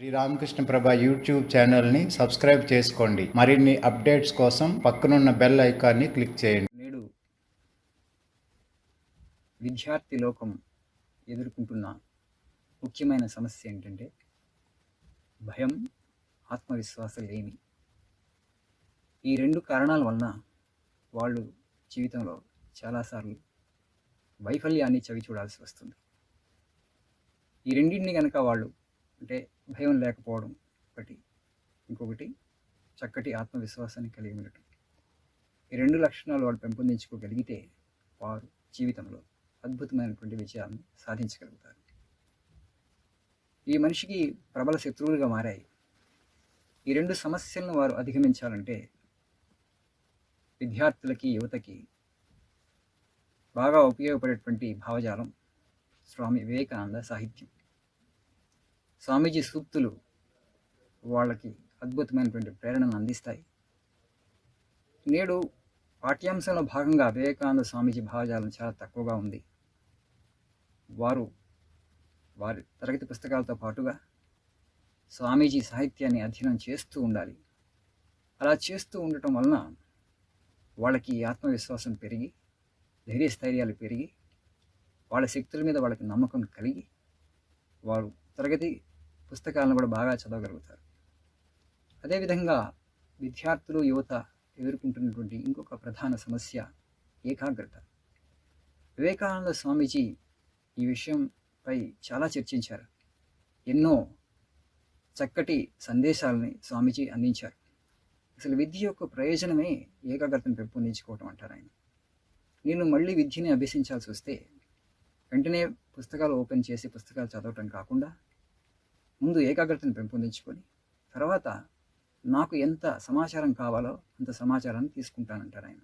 Sri Ramakrishna Prabha YouTube ఛానల్ని subscribe చేసుకోండి. మరిన్ని అప్డేట్స్ కోసం పక్కనున్న బెల్ ఐకాన్ని క్లిక్ చేయండి. నేడు విద్యార్థి లోకం ఎదుర్కొంటున్న ముఖ్యమైన సమస్య ఏంటంటే భయం ఆత్మవిశ్వాసం లేని ఈ రెండు కారణాల వలన వాళ్ళు జీవితంలో చాలాసార్లు వైఫల్యాన్ని చవి చూడాల్సి వస్తుంది. ఈ రెండింటిని కనుక వాళ్ళు అంటే భయం లేకపోవడం ఒకటి. ఇంకొకటి చక్కటి ఆత్మవిశ్వాసాన్ని కలిగి ఉండటం. ఈ రెండు లక్షణాలు వాళ్ళు పెంపొందించుకోగలిగితే వారు జీవితంలో అద్భుతమైనటువంటి విజయాలను సాధించగలుగుతారు. ఈ మనిషికి ప్రబల శత్రువులుగా మారాయి. ఈ రెండు సమస్యలను వారు అధిగమించాలంటే విద్యార్థులకి యువతకి బాగా ఉపయోగపడేటువంటి భావజాలం స్వామి వివేకానంద సాహిత్యం. స్వామీజీ సూక్తులు వాళ్ళకి అద్భుతమైనటువంటి ప్రేరణను అందిస్తాయి. నేడు పాఠ్యాంశంలో భాగంగా వివేకానంద స్వామీజీ భావజాలం చాలా తక్కువగా ఉంది. వారు వారి తరగతి పుస్తకాలతో పాటుగా స్వామీజీ సాహిత్యాన్ని అధ్యయనం చేస్తూ ఉండాలి. అలా చేస్తూ ఉండటం వలన వాళ్ళకి ఆత్మవిశ్వాసం పెరిగి ధైర్యస్థైర్యాలు పెరిగి వాళ్ళ శక్తుల మీద వాళ్ళకి నమ్మకం కలిగి వారు తరగతి పుస్తకాలను కూడా బాగా చదవగలుగుతారు. అదేవిధంగా విద్యార్థులు యువత ఎదుర్కొంటున్నటువంటి ఇంకొక ప్రధాన సమస్య ఏకాగ్రత. వివేకానంద స్వామీజీ ఈ విషయంపై చాలా చర్చించారు. ఎన్నో చక్కటి సందేశాలని స్వామీజీ అందించారు. అసలు విద్య యొక్క ప్రయోజనమే ఏకాగ్రతను పెంపొందించుకోవటం అంటారు ఆయన. నేను మళ్ళీ విద్యని అభ్యసించాల్సి వస్తే వెంటనే పుస్తకాలు ఓపెన్ చేసి పుస్తకాలు చదవటం కాకుండా ముందు ఏకాగ్రతను పెంపొందించుకొని తర్వాత నాకు ఎంత సమాచారం కావాలో అంత సమాచారాన్ని తీసుకుంటానంటారు ఆయన.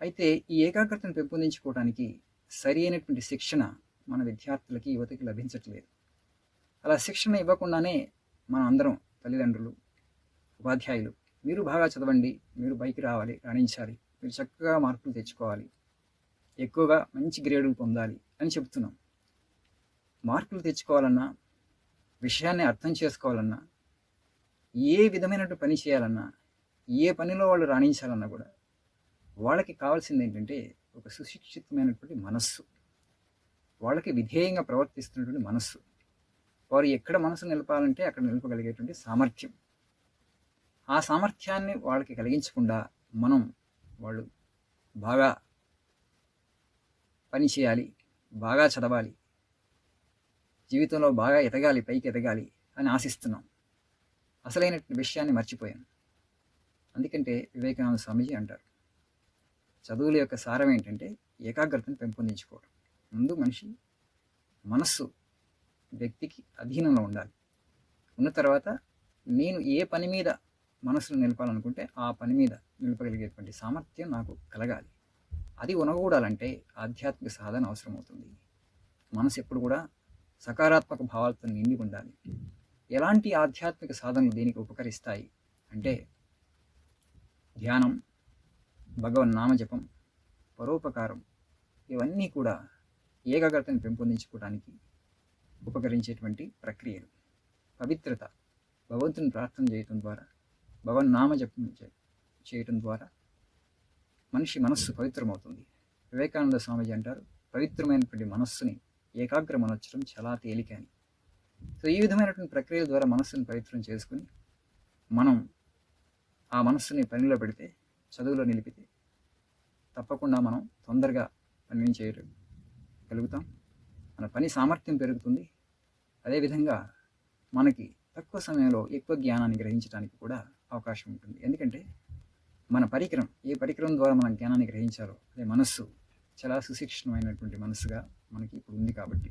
అయితే ఈ ఏకాగ్రతను పెంపొందించుకోవడానికి సరి అయినటువంటి శిక్షణ మన విద్యార్థులకి యువతకి లభించట్లేదు. అలా శిక్షణ ఇవ్వకుండానే మనం అందరం తల్లిదండ్రులు ఉపాధ్యాయులు మీరు బాగా చదవండి మీరు పైకి రావాలి రాణించాలి మీరు చక్కగా మార్కులు తెచ్చుకోవాలి ఎక్కువగా మంచి గ్రేడులు పొందాలి అని చెప్తున్నాం. మార్కులు తెచ్చుకోవాలన్నా విషయాన్ని అర్థం చేసుకోవాలన్నా ఏ విధమైనటువంటి పని చేయాలన్నా ఏ పనిలో వాళ్ళు రాణించాలన్నా కూడా వాళ్ళకి కావాల్సింది ఏంటంటే ఒక సుశిక్షితమైనటువంటి మనస్సు. వాళ్ళకి విధేయంగా ప్రవర్తిస్తున్నటువంటి మనస్సు. వారు ఎక్కడ మనసు నిలపాలంటే అక్కడ నిలపగలిగేటువంటి సామర్థ్యం. ఆ సామర్థ్యాన్ని వాళ్ళకి కలిగించకుండా మనం వాళ్ళు బాగా పని చేయాలి బాగా చదవాలి జీవితంలో బాగా ఎదగాలి పైకి ఎదగాలి అని ఆశిస్తున్నాం. అసలైన విషయాన్ని మర్చిపోయాను అందుకంటే వివేకానంద స్వామీజీ అంటారు చదువుల యొక్క సారం ఏంటంటే ఏకాగ్రతను పెంపొందించుకోవడం. ముందు మనిషి మనస్సు వ్యక్తికి అధీనంలో ఉండాలి. ఉన్న తర్వాత నేను ఏ పని మీద మనసును నిలపాలనుకుంటే ఆ పని మీద నిలపగలిగేటువంటి సామర్థ్యం నాకు కలగాలి. అది ఉనగూడాలంటే ఆధ్యాత్మిక సాధన అవసరం అవుతుంది మనసు ఎప్పుడు కూడా సకారాత్మక భావాలతో నిండి ఉండాలి ఎలాంటి ఆధ్యాత్మిక సాధనలు దీనికి ఉపకరిస్తాయి? అంటే ధ్యానం భగవన్ నామజపం పరోపకారం ఇవన్నీ కూడా ఏకాగ్రతను పెంపొందించుకోవడానికి ఉపకరించేటువంటి ప్రక్రియలు. పవిత్రత భగవంతుని ప్రార్థన చేయటం ద్వారా భగవన్ నామజపం చేయటం ద్వారా మనిషి మనస్సు పవిత్రమవుతుంది. వివేకానంద స్వామీజీ అంటారు పవిత్రమైనటువంటి మనస్సుని ఏకాగ్రమనొచ్చడం చాలా తేలిక అని సో ఈ విధమైనటువంటి ప్రక్రియల ద్వారా మనస్సును పవిత్రం చేసుకుని మనం ఆ మనస్సుని పనిలో పెడితే చదువులో నిలిపితే తప్పకుండా మనం తొందరగా పనిని చేయగలుగుతాం మన పని సామర్థ్యం పెరుగుతుంది. అదేవిధంగా మనకి తక్కువ సమయంలో ఎక్కువ జ్ఞానాన్ని గ్రహించడానికి కూడా అవకాశం ఉంటుంది. ఎందుకంటే మన పరికరం ఏ పరికరం ద్వారా మనం జ్ఞానాన్ని గ్రహించాలో అదే మనస్సు చాలా సుశిక్షణమైనటువంటి మనసుగా మనకి ఇప్పుడు ఉంది కాబట్టి.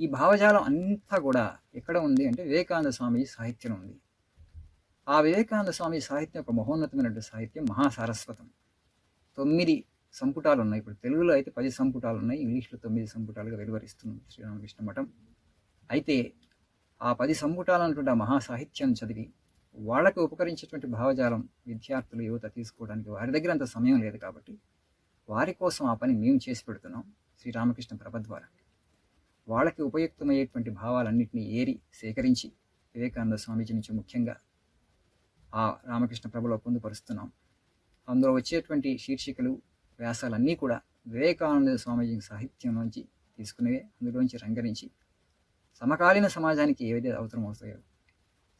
ఈ భావజాలం అంతా కూడా ఎక్కడ ఉంది అంటే వివేకానంద స్వామి సాహిత్యం ఉంది. ఆ వివేకానంద స్వామి సాహిత్యం ఒక మహోన్నతమైనటువంటి సాహిత్యం మహాసారస్వతం. తొమ్మిది సంపుటాలు ఉన్నాయి. ఇప్పుడు తెలుగులో అయితే పది సంపుటాలు ఉన్నాయి. ఇంగ్లీష్లో తొమ్మిది సంపుటాలుగా వెలువరిస్తుంది శ్రీరామకృష్ణ మఠం. అయితే ఆ పది సంపుటాలు అన్నటువంటి ఆ మహాసాహిత్యం చదివి వాళ్ళకు ఉపకరించేటువంటి భావజాలం విద్యార్థులు యువత తీసుకోవడానికి వారి దగ్గర అంత సమయం లేదు కాబట్టి వారి కోసం ఆ పని మేము చేసి పెడుతున్నాం శ్రీరామకృష్ణ ప్రభ ద్వారా. వాళ్ళకి ఉపయుక్తమయ్యేటువంటి భావాలన్నింటినీ ఏరి సేకరించి వివేకానంద స్వామీజీ నుంచి ముఖ్యంగా ఆ రామకృష్ణ ప్రభలో పొందుపరుస్తున్నాం. అందులో వచ్చేటువంటి శీర్షికలు వ్యాసాలన్నీ కూడా వివేకానంద స్వామీజీ సాహిత్యం నుంచి తీసుకునేవే అందులోంచి రంగరించి సమకాలీన సమాజానికి ఏవైతే అవసరం అవుతాయో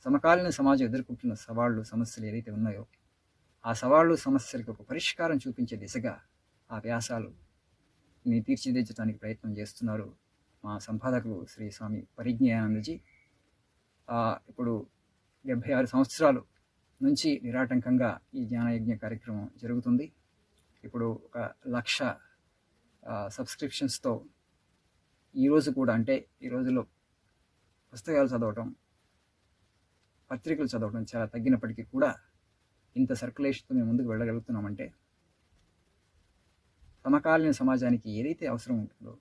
సమకాలీన సమాజం ఎదుర్కొంటున్న సవాళ్ళు సమస్యలు ఏదైతే ఉన్నాయో ఆ సవాళ్ళు సమస్యలకు ఒక పరిష్కారం చూపించే దిశగా ఆ వ్యాసాలు ని తీర్చిదిద్దడానికి ప్రయత్నం చేస్తున్నారు మా సంపాదకులు శ్రీ స్వామి పరిజ్ఞానందజీ. ఇప్పుడు డెబ్భై ఆరు సంవత్సరాలు నుంచి నిరాటంకంగా ఈ జ్ఞానయజ్ఞ కార్యక్రమం జరుగుతుంది. ఇప్పుడు ఒక లక్ష సబ్స్క్రిప్షన్స్తో ఈరోజు కూడా అంటే ఈ రోజుల్లో పుస్తకాలు చదవటం పత్రికలు చదవటం చాలా తగ్గినప్పటికీ కూడా ఇంత సర్కులేషన్తో మేము ముందుకు వెళ్ళగలుగుతున్నామంటే సమకాలీన సమాజానికి ఏదైతే అవసరం ఉంటుందో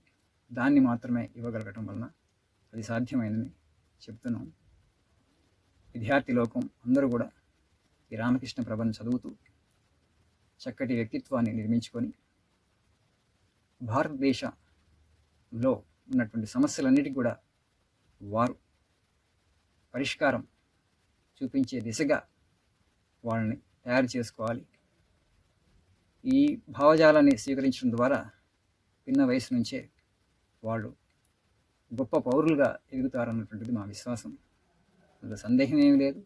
దాన్ని మాత్రమే ఇవ్వగలగటం వలన అది సాధ్యమైందని చెప్తున్నాం. విద్యార్థి లోకం అందరూ కూడా ఈ రామకృష్ణ ప్రభను చదువుతూ చక్కటి వ్యక్తిత్వాన్ని నిర్మించుకొని భారతదేశంలో ఉన్నటువంటి సమస్యలన్నిటికీ కూడా వారు పరిష్కారం చూపించే దిశగా వాళ్ళని తయారు చేసుకోవాలి. ఈ భావజాలాన్ని స్వీకరించడం ద్వారా పిన్న వయసు నుంచే వాళ్ళు గొప్ప పౌరులుగా ఎదుగుతారన్నటువంటిది మా విశ్వాసం. అందులో సందేహం ఏమీ లేదు.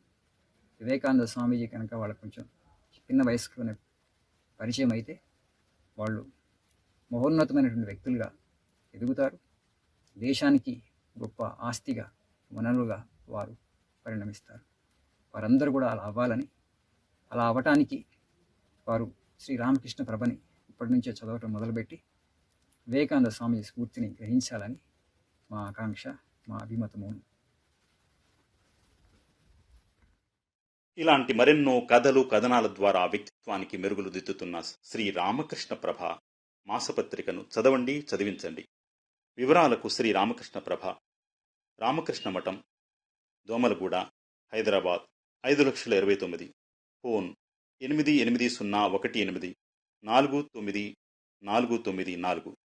వివేకానంద స్వామీజీ కనుక వాళ్ళకు కొంచెం చిన్న వయసులోనే పరిచయం అయితే వాళ్ళు మహోన్నతమైనటువంటి వ్యక్తులుగా ఎదుగుతారు. దేశానికి గొప్ప ఆస్తిగా వనరులుగా వారు పరిణమిస్తారు. వారందరూ కూడా అలా అవ్వాలని అలా అవ్వటానికి వారు శ్రీ రామకృష్ణ ప్రభని ఇప్పటి నుంచే చదవటం మొదలుపెట్టి వివేకానంద స్వామి స్ఫూర్తిని గ్రహించాలని మా ఆకాంక్ష మా అభిమతము. ఇలాంటి మరెన్నో కథలు కథనాల ద్వారా వ్యక్తిత్వానికి మెరుగులు దిద్దుతున్న శ్రీ రామకృష్ణ ప్రభ మాసపత్రికను చదవండి చదివించండి. వివరాలకు శ్రీ రామకృష్ణ ప్రభ రామకృష్ణ మఠం దోమలగూడ హైదరాబాద్ ఐదు లక్షల ఇరవై తొమ్మిది. ఫోన్ ఎనిమిది ఎనిమిది సున్నా ఒకటి ఎనిమిది నాలుగు తొమ్మిది నాలుగు తొమ్మిది నాలుగు.